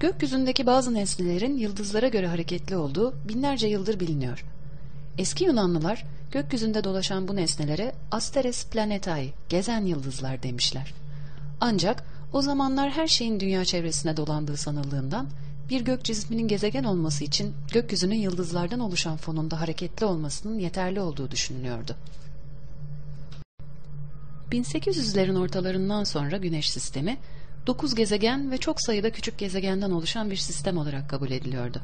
Gökyüzündeki bazı nesnelerin yıldızlara göre hareketli olduğu binlerce yıldır biliniyor. Eski Yunanlılar gökyüzünde dolaşan bu nesnelere Asteres Planetae, gezen yıldızlar demişler. Ancak o zamanlar her şeyin dünya çevresine dolandığı sanıldığından bir gök cisminin gezegen olması için gökyüzünün yıldızlardan oluşan fonunda hareketli olmasının yeterli olduğu düşünülüyordu. 1800'lerin ortalarından sonra Güneş sistemi 9 gezegen ve çok sayıda küçük gezegenden oluşan bir sistem olarak kabul ediliyordu.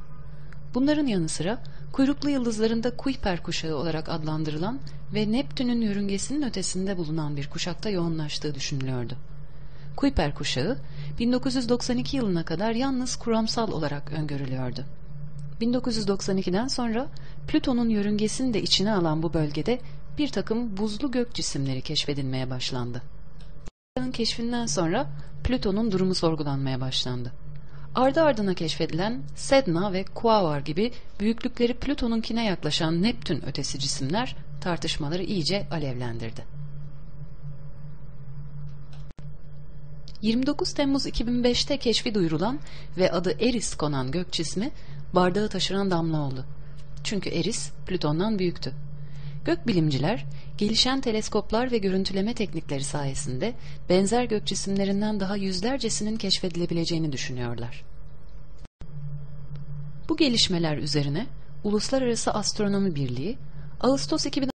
Bunların yanı sıra kuyruklu yıldızlarında Kuiper kuşağı olarak adlandırılan ve Neptün'ün yörüngesinin ötesinde bulunan bir kuşakta yoğunlaştığı düşünülüyordu. Kuiper kuşağı 1992 yılına kadar yalnız kuramsal olarak öngörülüyordu. 1992'den sonra Plüton'un yörüngesini de içine alan bu bölgede bir takım buzlu gök cisimleri keşfedilmeye başlandı. Plüton'un keşfinden sonra Plüton'un durumu sorgulanmaya başlandı. Ardı ardına keşfedilen Sedna ve Quaoar gibi büyüklükleri Plüton'unkine yaklaşan Neptün ötesi cisimler tartışmaları iyice alevlendirdi. 29 Temmuz 2005'te keşfi duyurulan ve adı Eris konan gök cismi bardağı taşıran damla oldu. Çünkü Eris Plüton'dan büyüktü. Gökbilimciler gelişen teleskoplar ve görüntüleme teknikleri sayesinde benzer gök cisimlerinden daha yüzlercesinin keşfedilebileceğini düşünüyorlar. Bu gelişmeler üzerine Uluslararası Astronomi Birliği Ağustos 2000